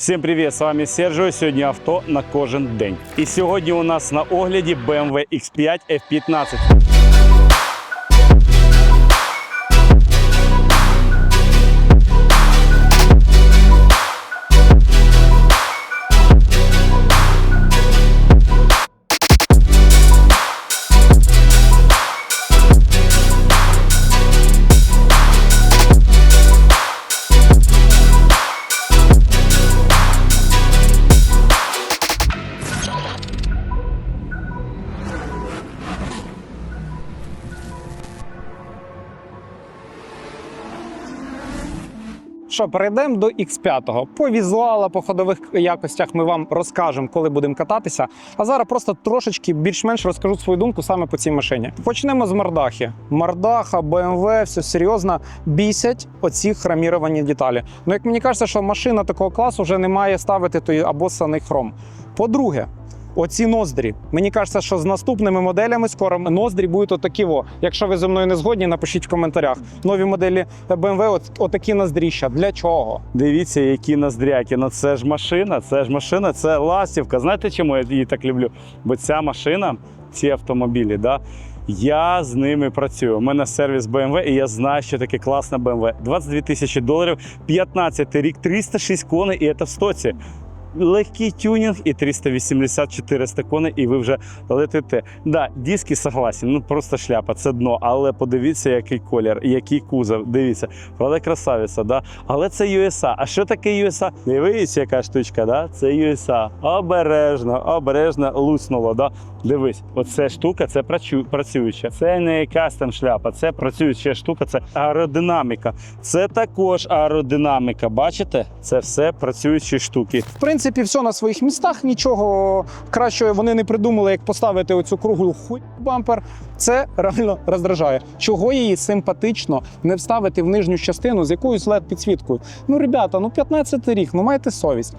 Всім привіт! З вами Сержо. Сьогодні авто на кожен день. І сьогодні у нас на огляді BMW X5 F15. Що, перейдемо до X5. По візуалу, по ходових якостях ми вам розкажемо, коли будемо кататися. А зараз просто трошечки більш-менш розкажу свою думку саме по цій машині. Почнемо з мордахи. Мордаха, BMW, все серйозно бісять оці хроміровані деталі. Ну, як мені кажеться, що машина такого класу вже не має ставити той обоссаний хром. По-друге, Оці ноздрі. Мені кажеться, що з наступними моделями скоро ноздрі будуть отакі. Во. Якщо ви зі мною не згодні, напишіть в коментарях. Нові моделі BMW от, отакі ноздріща. Для чого? Дивіться, які ноздряки. Ну це ж машина, це ж машина, це ластівка. Знаєте, чому я її так люблю? Бо ця машина, ці автомобілі, да, я з ними працюю. У мене сервіс BMW, і я знаю, що таке класна BMW. 22 тисячі доларів, 15 рік, 306 коней, і це в стоці. Легкий тюнінг і 380-400 коней, і ви вже летите. Да, диски согласен, ну просто шляпа, це дно. Але подивіться, який колір, який кузов. Дивіться, правда, красавиця, да? Але це USA. А що таке USA? Дивіться, яка штучка, да? Це USA. Обережно, обережно луснуло. Да? Дивись, оце штука, це працююча. Це не якась там шляпа, це працююча штука, це аеродинаміка. Це також аеродинаміка. Бачите? Це все працюючі штуки. В принципі, все на своїх містах. Нічого кращого вони не придумали, як поставити оцю круглу хуй бампер. Це реально роздражає. Чого її симпатично не вставити в нижню частину з якоюсь led підсвіткою? Ну, ребята, ну 15 рік, ну майте совість.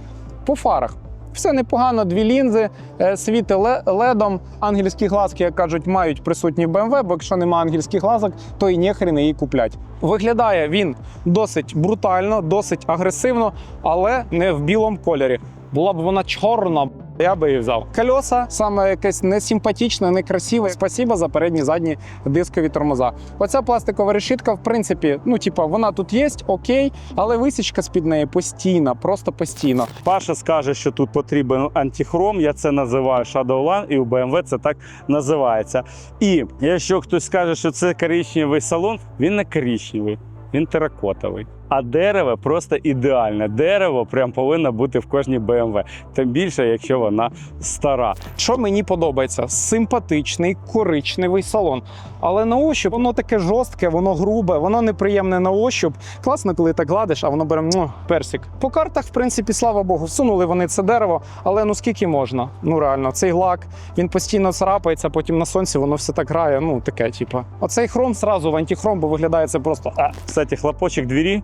По фарах. Все непогано, дві лінзи, е, світи ледом. Ангельські глазки, як кажуть, мають присутні в BMW, бо якщо немає ангельських глазок, то і не її куплять. Виглядає він досить брутально, досить агресивно, але не в білому кольорі. Була б вона чорна, я би її взяв. Кольоса саме якесь несимпатичне, некрасиве. Спасіба за передні задні дискові тормоза. Оця пластикова решітка, в принципі, ну типа вона тут є, окей, але висічка з-під неї постійна, просто постійно. Паша скаже, що тут потрібен антихром. Я це називаю Shadowland, і у BMW це так називається. І якщо хтось скаже, що це коричневий салон, він не коричневий, він теракотовий. А дерево просто ідеальне. Дерево прям повинно бути в кожній BMW. Тим більше, якщо вона стара. Що мені подобається? Симпатичний коричневий салон. Але на ощуп воно таке жорстке, воно грубе, воно неприємне на ощуп. Класно, коли так гладиш, а воно бере му, персик. По картах, в принципі, слава Богу, всунули вони це дерево, але ну скільки можна? Ну реально, цей лак він постійно царапається, потім на сонці воно все так грає. Ну таке, типа. Оцей хром зразу в антихром, бо виглядає це просто. А. Кстати, хлопочок двері.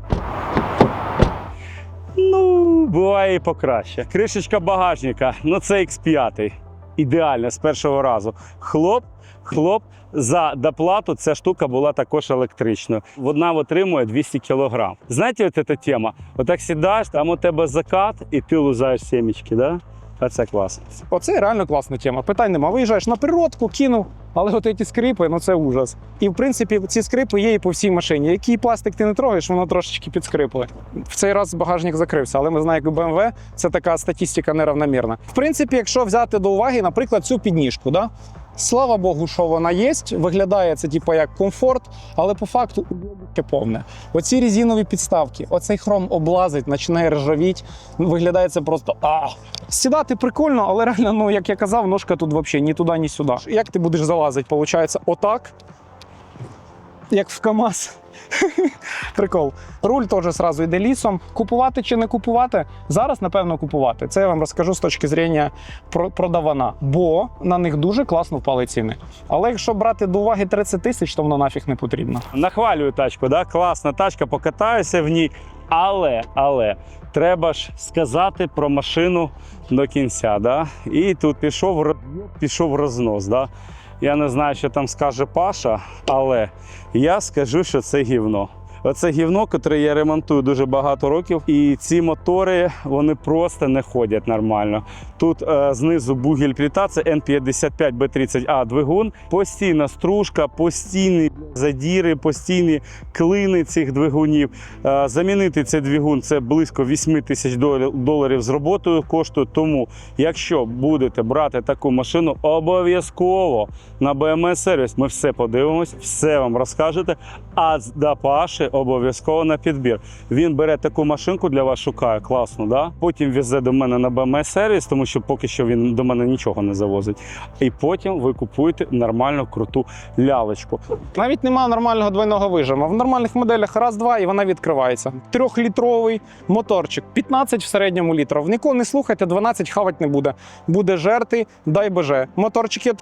Ну, буває і покраще. Кришечка багажника, ну це X5. Ідеально з першого разу. Хлоп, хлоп. За доплату ця штука була також електричною. Вона отримує 200 кг. Знаєте, от ця тема? Отак сідаєш, там у тебе закат, і ти лузаєш сімечки, да? Це клас. Оце реально класна тема. Питань нема. Виїжджаєш на природку, кинув. Але от ці скрипи, ну це ужас. І в принципі ці скрипи є і по всій машині. Який пластик ти не трогаєш, воно трошечки підскрипли. В цей раз багажник закрився, але ми знаємо, як у BMW це така статистика неравномірна. В принципі, якщо взяти до уваги, наприклад, цю підніжку, да? Слава Богу, що вона є. Виглядає це типу як комфорт, але по факту повне. Оці резинові підставки, оцей хром облазить, починає ржавіть. Ну, Виглядає це просто а. Сідати прикольно, але реально, ну як я казав, ножка тут взагалі ні туди, ні сюди. Як ти будеш залазити? Получається, отак, як в КАМАЗ. Прикол. Руль теж зразу йде лісом. Купувати чи не купувати? Зараз, напевно, купувати. Це я вам розкажу з точки зрення продавана, бо на них дуже класно впали ціни. Але якщо брати до уваги 30 тисяч, то воно нафіг не потрібно. Нахвалюю тачку, да? класна тачка, покатаюся в ній. Але, але треба ж сказати про машину до кінця. Да? І тут пішов, пішов рознос. Да? Я не знаю, що там скаже Паша, але я скажу, що це гівно. Оце гівно, котре я ремонтую дуже багато років. І ці мотори вони просто не ходять нормально. Тут е, знизу бугіль пліта, це N55B30A двигун. Постійна стружка, постійні задіри, постійні клини цих двигунів. Е, замінити цей двигун це близько 8 тисяч доларів- з роботою коштує. Тому, якщо будете брати таку машину, обов'язково на BMS сервіс ми все подивимось, все вам розкажете. А до Паші обов'язково на підбір. Він бере таку машинку для вас, шукає класно, да? потім везе до мене на BMS сервіс, тому що поки що він до мене нічого не завозить. І потім ви купуєте нормальну круту лялечку. Навіть немає нормального двойного вижима. В нормальних моделях раз-два і вона відкривається. Трьохлітровий моторчик, 15 в середньому літрів. Ніколи не слухайте, 12 хавать не буде. Буде жерти, дай боже. Моторчики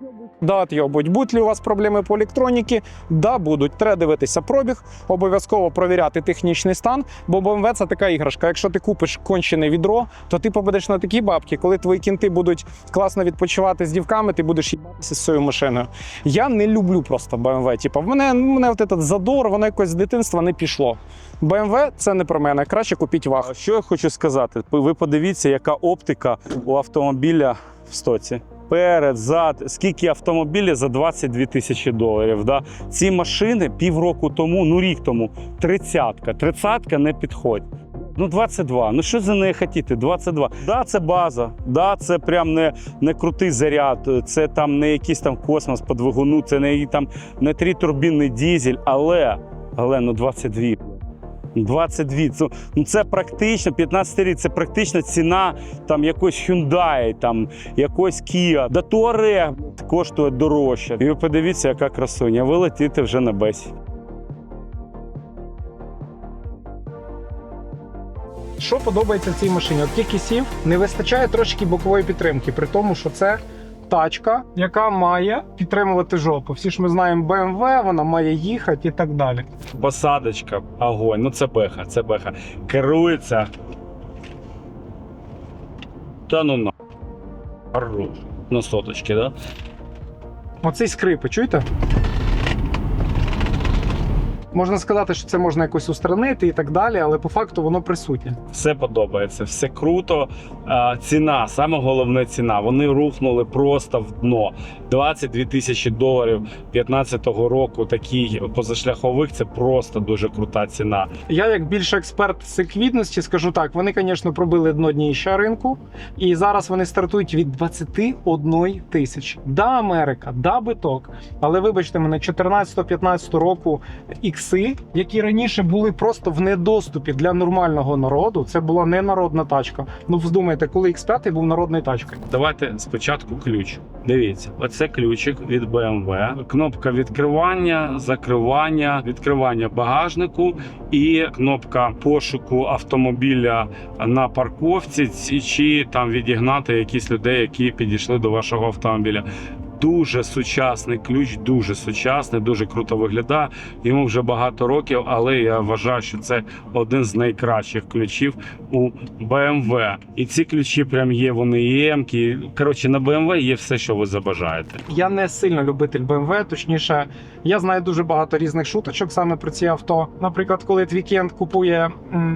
да, отйобуть. Будуть ли у вас проблеми по електроніці? Да, будуть. Треба дивитися пробіг, обов'язково провіряти технічний стан, бо BMW це така іграшка. Якщо ти купиш кончене відро, то ти попадеш на такі бабки, коли твої кінти будуть класно відпочивати з дівками, ти будеш їбатися з цією машиною. Я не люблю просто BMW. Типу, в мене, в мене от этот задор, воно якось з дитинства не пішло. BMW це не про мене. Краще купіть ваг. Що я хочу сказати? Ви подивіться, яка оптика у автомобіля в стоці. Перед, зад, скільки автомобілів за 22 тисячі доларів. Да? Ці машини півроку тому, ну рік тому, тридцятка. Тридцятка не підходь. Ну, 22. Ну що за неї хотіти? 22. Да, це база. Да, це прям не, не крутий заряд. Це там не якийсь там космос по двигуну, це не там не тритурбінний дізель, але, але ну 22. 22. Це, ну це практично 15 рік. Це практично ціна там якось Hyundai, там якось Kia. Touareg коштує дорожче. І ви подивіться, яка красуня. Ви летите вже на бесі. Що подобається цій машині? От тільки сів, не вистачає трошки бокової підтримки, при тому, що це тачка, яка має підтримувати жопу. Всі ж ми знаємо BMW, вона має їхати і так далі. Посадочка, огонь. Ну це беха, це беха. Керується. Та ну на. Хорош. На соточки, да? Оцей скрипи, чуєте? Можна сказати, що це можна якось устранити і так далі, але по факту воно присутнє. Все подобається, все круто. Ціна, саме головне ціна. Вони рухнули просто в дно. 22 тисячі доларів 2015 року. Такий позашляхових це просто дуже крута ціна. Я, як більше експерт з ліквідності, скажу так: вони, звісно, пробили дно дніща ринку, і зараз вони стартують від 21 тисячі. Да, Америка, да, биток. Але вибачте мене, 14-15 року ікси, які раніше були просто в недоступі для нормального народу. Це була не народна тачка. Ну, вздумайте, коли X5 був народною тачкою. Давайте спочатку ключ. Дивіться, оце ключик від BMW, кнопка відкривання, закривання, відкривання багажнику і кнопка пошуку автомобіля на парковці, чи там відігнати якісь людей, які підійшли до вашого автомобіля. Дуже сучасний ключ, дуже сучасний, дуже круто виглядає. Йому вже багато років, але я вважаю, що це один з найкращих ключів у BMW. І ці ключі прям є, вони ємкі. Коротше, на BMW є все, що ви забажаєте. Я не сильно любитель BMW, точніше, я знаю дуже багато різних шуточок саме про ці авто. Наприклад, коли твікенд купує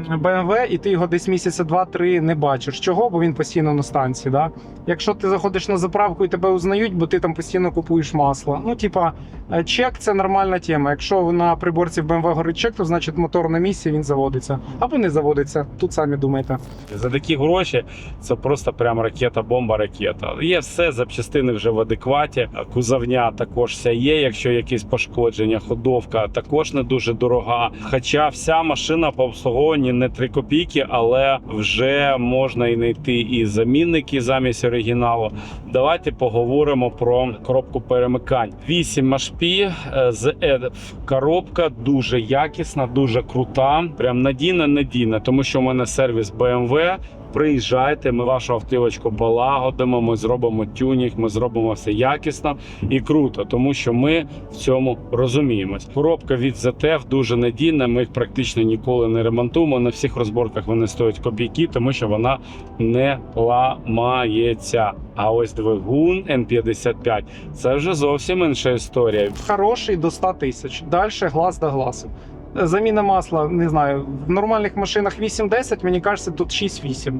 BMW, і ти його десь місяця два-три не бачиш. Чого? Бо він постійно на станції. Да? Якщо ти заходиш на заправку і тебе узнають, бо ти там постійно купуєш масло. Ну, типа, е, чек це нормальна тема. Якщо на приборці BMW горить чек, то значить мотор на місці він заводиться. Або не заводиться. Тут самі думайте. За такі гроші це просто прям ракета, бомба, ракета. Є все, запчастини вже в адекваті. Кузовня також вся є. Якщо якісь пошкодження, ходовка також не дуже дорога. Хоча вся машина по обслуговуванні не 3 копійки, але вже можна і знайти і замінники замість оригіналу. Давайте поговоримо про коробку перемикань. 8 машпі е, з EDF. Коробка дуже якісна, дуже крута. Прям надійна, надійна, тому що в мене сервіс BMW. Приїжджайте, ми вашу автівочку полагодимо, ми зробимо тюнінг, ми зробимо все якісно і круто, тому що ми в цьому розуміємось. Коробка від ZTF дуже надійна. Ми їх практично ніколи не ремонтуємо. На всіх розборках вони стоять копійки, тому що вона не ламається. А ось двигун N55 це вже зовсім інша історія. Хороший до 100 тисяч. Далі глаз до глазу. Заміна масла, не знаю, в нормальних машинах 8-10, мені кажеться, тут 6-8.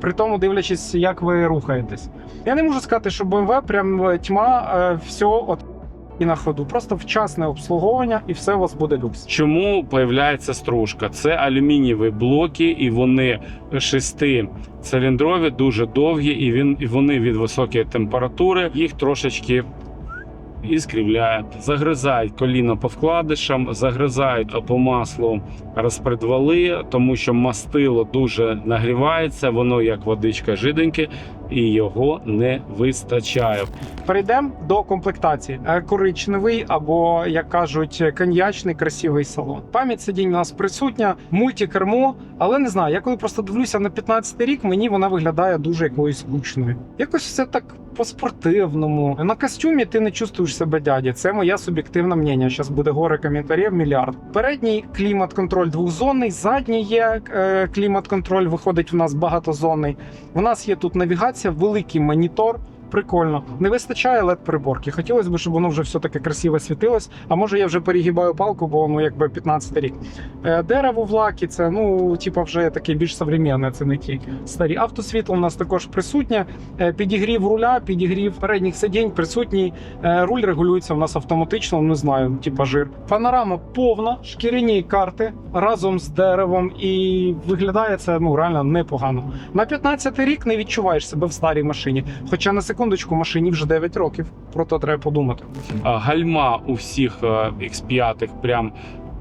При тому, дивлячись, як ви рухаєтесь. Я не можу сказати, що BMW прям е, тьма, е, все от і на ходу. Просто вчасне обслуговування, і все у вас буде люкс. Чому появляється стружка? Це алюмінієві блоки, і вони шестициліндрові, дуже довгі, і він і вони від високої температури їх трошечки. І скривляють, загризають коліно по вкладишам, загризають по маслу розпредвали, тому що мастило дуже нагрівається, воно як водичка жиденьке, і його не вистачає. Перейдемо до комплектації. Е, Коричневий або, як кажуть, коньячний красивий салон. Пам'ять сидінь у нас присутня, мультикермо, але не знаю. Я коли просто дивлюся на 15-й рік, мені вона виглядає дуже якоюсь гучною. Якось все так по-спортивному. На костюмі ти не чувствуєш себе дяді. Це моє суб'єктивне мнення. Зараз буде горе коментарів мільярд. Передній клімат-контроль двохзонний, задній є е, клімат-контроль, виходить в нас багатозонний. У нас є тут навігація, великий монітор. Прикольно. Не вистачає led приборки. Хотілося б, щоб воно вже все-таки красиво світилось. А може я вже перегибаю палку, бо ну якби 15 рік. Е, дерево в лакі, це ну, типа, вже таке більш современне, це не ті старі. Автосвітло у нас також присутнє. Е, підігрів руля, підігрів передніх сидінь присутній. Е, руль регулюється у нас автоматично, не знаю, типа жир. Панорама повна, шкіряні карти разом з деревом, і виглядає це ну реально непогано. На 15 рік не відчуваєш себе в старій машині. Хоча на секундочку машині вже 9 років. Про то треба подумати. Гальма у всіх е, X5 прям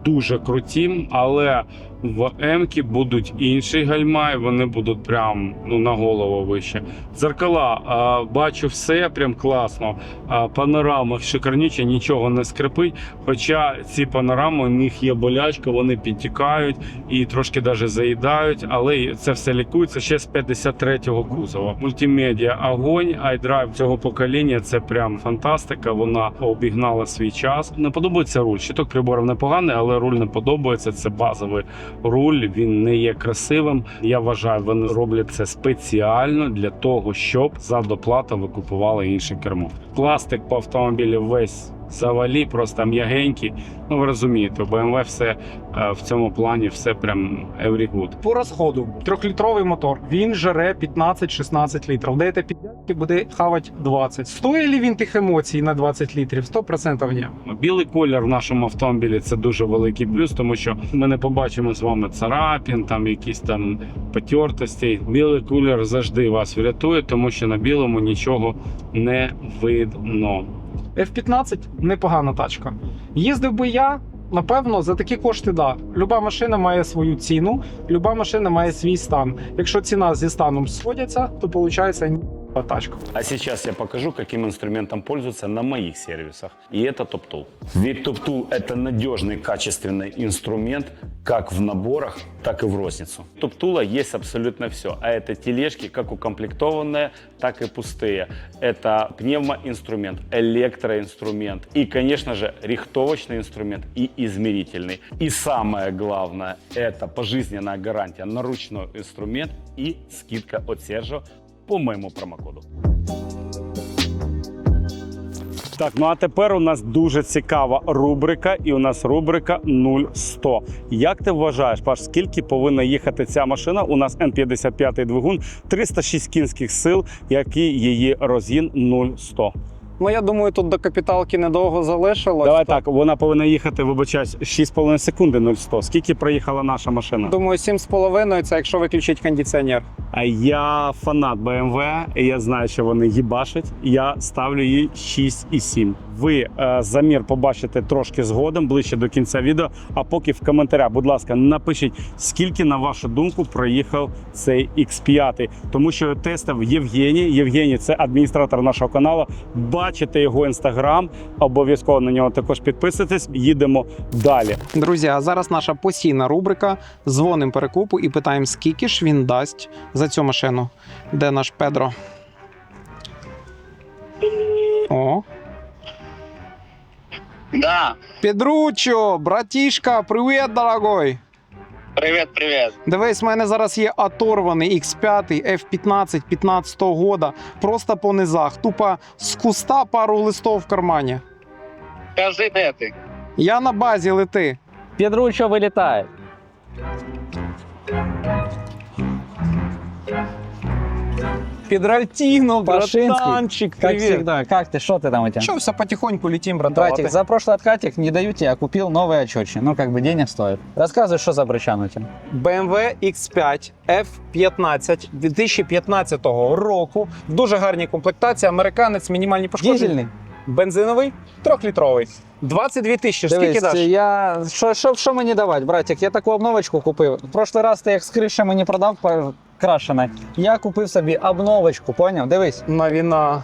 дуже круті, але в М-ки будуть інші гальма, вони будуть прям ну, на голову вище. Дзеркала, а, бачу все, прям класно. А, панорама шикарніча, нічого не скрипить. Хоча ці панорами, у них є болячка, вони підтікають і трошки даже заїдають, але це все лікується ще з 53-го кузова. Мультимедіа огонь, iDrive цього покоління це прям фантастика. Вона обігнала свій час. Не подобається руль. Щиток приборів непоганий, але руль не подобається. Це базовий руль. Він не є красивим. Я вважаю, вони роблять це спеціально для того, щоб за доплату ви купували інше кермо. Пластик по автомобілі весь. Завалі просто м'ягенький. Ну ви розумієте, у BMW все е, в цьому плані все прям every good. По розходу трьохлітровий мотор. Він жере 15-16 літрів. Даєте підняти, буде хавати 20. Стоїть ли він тих емоцій на 20 літрів? 100% ні. Білий колір в нашому автомобілі це дуже великий плюс, тому що ми не побачимо з вами царапін, там якісь там потертості. Білий колір завжди вас врятує, тому що на білому нічого не видно. F15 непогана тачка. Їздив би я. Напевно, за такі кошти, да. Люба машина має свою ціну, люба машина має свій стан. Якщо ціна зі станом сходяться, то виходить ні тачка. А сейчас я покажу, каким инструментом пользоваться на моих сервисах. И это TopTool. Ведь TopTool – это надежный, качественный инструмент как в наборах, так и в розницу. У TopTool есть абсолютно все. А это тележки как укомплектованные, так и пустые. Это пневмоинструмент, электроинструмент и, конечно же, рихтовочный инструмент и измерительный. И самое главное – это пожизненная гарантия на ручной инструмент и скидка от Сержо по моєму промокоду. Так, ну а тепер у нас дуже цікава рубрика, і у нас рубрика 0100. Як ти вважаєш, Паш, скільки повинна їхати ця машина? У нас Н55 двигун, 306 кінських сил, який її розгін 0100. Ну я думаю, тут до капіталки недовго залишилось. Давай так, вона повинна їхати, вибачаюсь, 6,5 секунди 0100. Скільки проїхала наша машина? Думаю, 7,5 це якщо виключить кондиціонер. А я фанат BMW, і я знаю, що вони їбашать. Я ставлю їй 6,7. Ви е, замір побачите трошки згодом, ближче до кінця відео. А поки в коментарях, будь ласка, напишіть, скільки, на вашу думку, проїхав цей X5. Тому що тестив Євгеній. Євгеній це адміністратор нашого каналу. Бачите його інстаграм. Обов'язково на нього також підписуйтесь. Їдемо далі. Друзі, а зараз наша постійна рубрика Дзвоним перекупу і питаємо, скільки ж він дасть за цю машину. Де наш Педро? О. Да, Педручо, братішка, привіт, дорогой. Привет, привіт. Дивись, в мене зараз є оторваний X5 F15 15 года. Просто по низах. Тупо з куста пару листов в кармані. Кажи, де ти? Я на базі лети. Педручо вылетает. Підральтіно, Пашинский, братанчик, Как привіт. всегда. Как ты, что ты там у тебя? Що, все потихоньку летим, братан. Братик, за прошлый откатик не даю тебе, а купил новые очечи. Ну, как бы денег стоит. Рассказывай, что за брычан у тебя. BMW X5 F15 2015 року. В дуже гарній комплектації. Американець, мінімальні пошкодження. Дизельный? Бензиновий, трьохлітровий. 22 тисячі. Скільки Дивись, даш? я... Що, що, що мені давати, братик? Я таку обновочку купив. В прошлый раз ти їх з кришами не продав по- крашеної. Я купив собі обновочку, поняв? Дивись. На віна.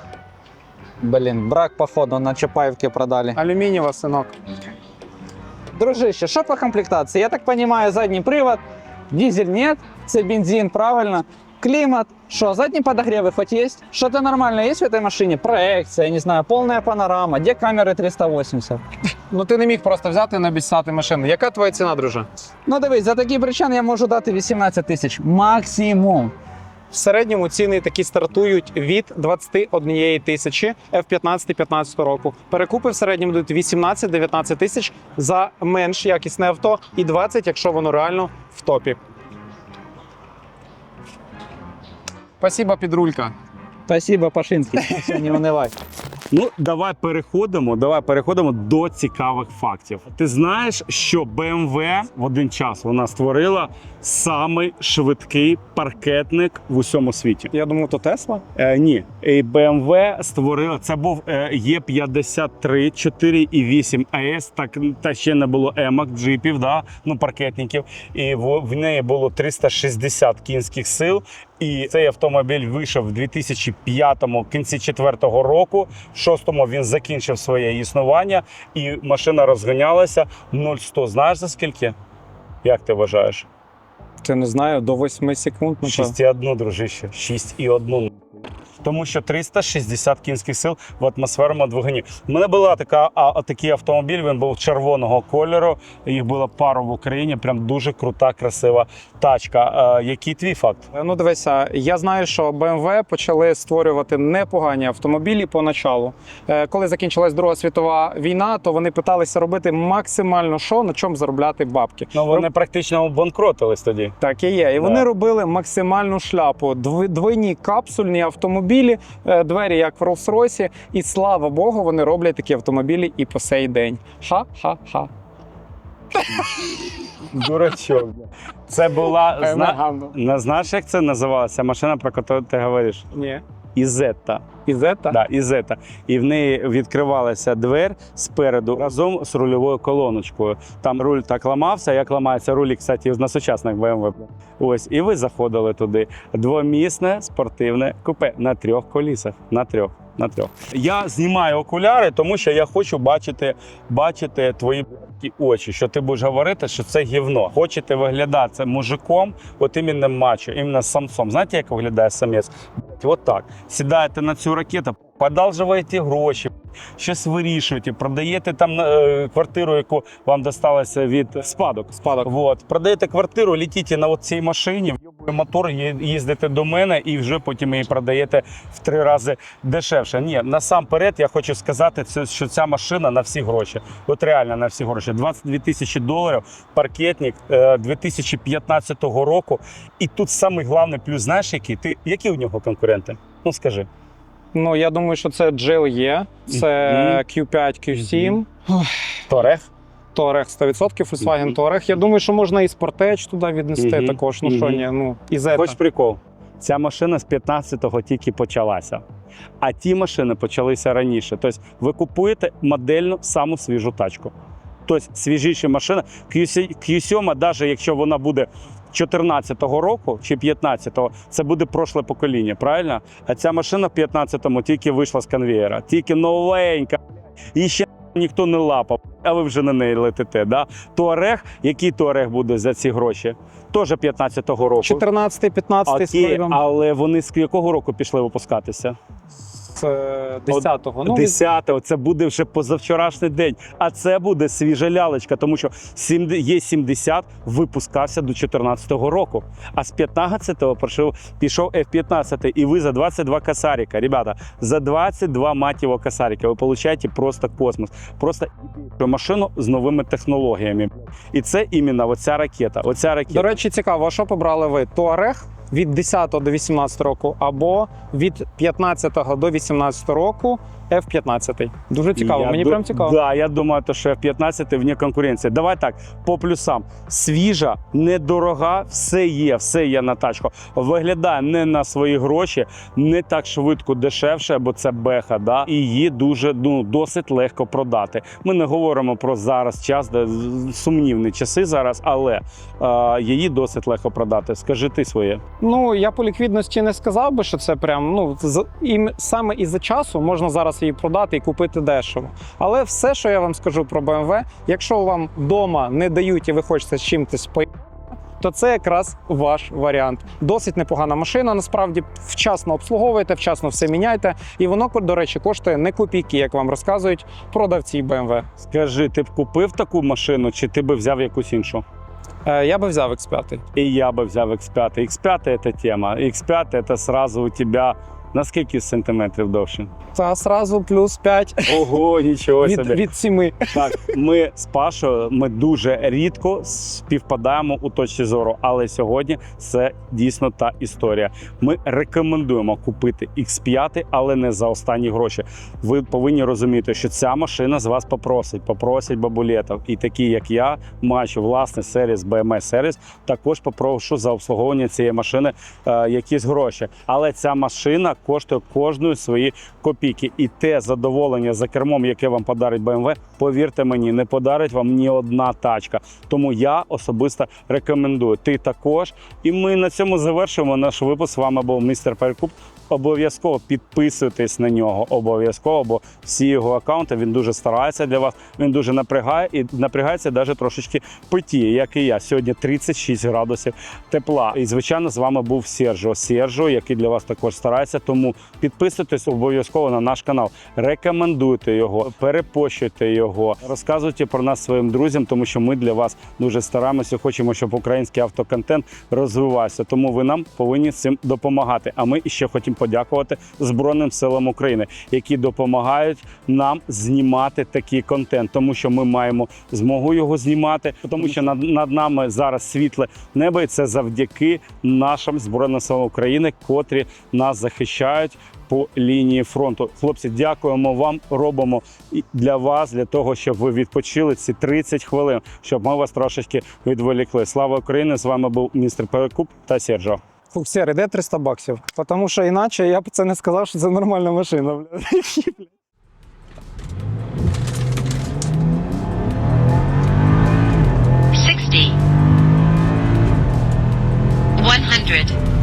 Блін, брак, походу, на Чапаївки продали. Алюмінієва, синок. Дружище, що по комплектації? Я так розумію, задній привод, дизель нет, це бензин, правильно. Климат, що, задні подогреви хоч є? Що-то нормально є в этой машині? Проекція, не знаю, повна панорама, де камери 380? Ну ти не міг просто взяти і написати машину. Яка твоя ціна, друже? Ну дивись, за такий причин я можу дати 18 тисяч. Максимум. В середньому ціни такі стартують від 21 тисячі F15-15 року. Перекупи в середньому дають 18-19 тисяч за менш якісне авто і 20, якщо воно реально в топі. Спасибо, підрулька. Спасибо, Пашинський. Все, не унивай. Ну, давай переходимо. Давай переходимо до цікавих фактів. Ти знаєш, що BMW в один час вона створила самий швидкий паркетник в усьому світі. Я думаю, то Тесла. Е, ні, і BMW створила це був е, Е53 4,8 АЕС. Так та ще не було емок, джипів, да, ну паркетників. І в, в неї було 360 кінських сил. І цей автомобіль вийшов в 2005-му, в кінці четвертого року. В шостому він закінчив своє існування, і машина розганялася 0-100. Знаєш за скільки? Як ти вважаєш? Ти не знаю, до 8 секунд. ну, 6,1, дружище. 6,1. Тому що 360 кінських сил в атмосферному двигуні. У мене була така а, такий автомобіль. Він був червоного кольору. Їх було пару в Україні. Прям дуже крута, красива тачка. А, який твій факт? Ну, дивися, я знаю, що BMW почали створювати непогані автомобілі поначалу. Е, Коли закінчилась Друга світова війна, то вони питалися робити максимально що, на чому заробляти бабки. Ну вони практично банкротились тоді. Так і є. І вони робили максимальну шляпу. Дв- Двойні капсульні автомобілі, е, двері як в Rolls-Royce. І слава Богу, вони роблять такі автомобілі і по сей день. Ха-ха-ха. Дурачок. Це була зна... Не знаєш, як це називалося? машина, про яку ти говориш? Ні. Ізетта. Ізета? Да, Ізета. І в неї відкривалася двер спереду разом з рульовою колоночкою. Там руль так ламався, як ламаються рулі, кстати, на сучасних BMW. Ось, і ви заходили туди. Двомісне спортивне купе на трьох колісах. На трьох. На трьох. Я знімаю окуляри, тому що я хочу бачити, бачити твої очі, що ти будеш говорити, що це гівно. Хочете виглядати мужиком, от іменно мачо, іменно самцом. Знаєте, як виглядає самець? От так. Сідаєте на цю ракету, подалжуєте гроші, щось вирішуєте, продаєте там е, квартиру, яку вам досталося від спадок. Спадок. Вот. Продаєте квартиру, літите на цій машині, вйобує мотор, їздите до мене і вже потім її продаєте в три рази дешевше. Ні, насамперед я хочу сказати, що ця машина на всі гроші. От реально на всі гроші. 22 тисячі доларів, паркетник е, 2015 року. І тут самий головний плюс, знаєш, який? Ти, які у нього конкуренти? Ну скажи. Ну, я думаю, що це GLE, це Мгм. Q5, Q7. Торех? Touareg 100%, Volkswagen. Touareg. Я думаю, що можна і Sportage туди віднести Мгм. також. Ну що Мгм. ні, ну і Zeta. Хоч прикол. Ця машина з 15-го тільки почалася. А ті машини почалися раніше. Тобто ви купуєте модельну саму свіжу тачку. Тобто свіжіша машина. Q7, Q7, навіть якщо вона буде 14-го року чи 15-го, це буде прошле покоління, правильно? А ця машина в 15-му тільки вийшла з конвеєра, тільки новенька. І ще ніхто не лапав, а ви вже на неї летите. Да? Туарег, який туарег буде за ці гроші? Теж 15-го року. 14, 15 Окей, але вони з якого року пішли випускатися? З е, 10-го. Ну, від- 10-го, це буде вже позавчорашній день. А це буде свіжа лялечка, тому що Є70 випускався до 14-го року. А з 15-го пішов, пішов F-15. І ви за 22 косарика. Ребята, за 22 матіво косарика ви получаєте просто космос. Просто машину з новими технологіями. І це іменно оця ракета. Оця ракета. До речі, цікаво, а що побрали ви? Туарег від 10 до 18 року або від 15 до 18 року F-15. Дуже цікаво, Я мені ду- прям цікаво. Да, я думаю, що F-15 вне конкуренції. Давай так, по плюсам. Свіжа, недорога, все є, все є на тачку. Виглядає не на свої гроші, не так швидко дешевше, бо це беха. Да? І її дуже ну, досить легко продати. Ми не говоримо про зараз час, де сумнівні часи зараз, але е, її досить легко продати. Скажи ти своє. Ну я по ліквідності не сказав би, що це прям ну і саме із-за часу можна зараз її продати і купити дешево. Але все, що я вам скажу про BMW, якщо вам вдома не дають і ви хочете з чимось по то це якраз ваш варіант. Досить непогана машина. Насправді вчасно обслуговуєте, вчасно все міняєте, і воно, до речі, коштує не копійки, як вам розказують продавці BMW. Скажи, ти б купив таку машину, чи ти би взяв якусь іншу? Е, я би взяв X5. И я бы взял X5. X5 это тема. X5 это сразу у тебя на скільки сантиметрів довше? Та сразу плюс 5 Ого, нічого від, собі. від 7. Так, ми з Пашою ми дуже рідко співпадаємо у точці зору, але сьогодні це дійсно та історія. Ми рекомендуємо купити X5, але не за останні гроші. Ви повинні розуміти, що ця машина з вас попросить, попросить бабулетів. І такі, як я, маючи власний сервіс BMW сервіс, також попрошу за обслуговування цієї машини е, якісь гроші. Але ця машина коштує кожної свої копійки. І те задоволення за кермом, яке вам подарить BMW, повірте мені, не подарить вам ні одна тачка. Тому я особисто рекомендую. Ти також. І ми на цьому завершуємо наш випуск. З вами був містер Перекуп. Обов'язково підписуйтесь на нього. Обов'язково, бо всі його аккаунти він дуже старається для вас. Він дуже напрягає і напрягається навіть трошечки потіє, як і я. Сьогодні 36 градусів тепла. І звичайно, з вами був Сержо. Сержо, який для вас також старається. Тому підписуйтесь обов'язково на наш канал. Рекомендуйте його, перепощуйте його, розказуйте про нас своїм друзям, тому що ми для вас дуже стараємося. Хочемо, щоб український автоконтент розвивався. Тому ви нам повинні цим допомагати. А ми ще хочемо подякувати Збройним силам України, які допомагають нам знімати такий контент, тому що ми маємо змогу його знімати, тому що над, над нами зараз світле небо, і це завдяки нашим збройним силам України, котрі нас захищають. По лінії фронту, хлопці, дякуємо вам. Робимо для вас, для того, щоб ви відпочили ці 30 хвилин, щоб ми вас трошечки відволікли. Слава Україні! З вами був містер Перекуп та Сержо. Фух, Сєрий, де 300 баксів? Тому що іначе я б це не сказав, що це нормальна машина. бля. 60 100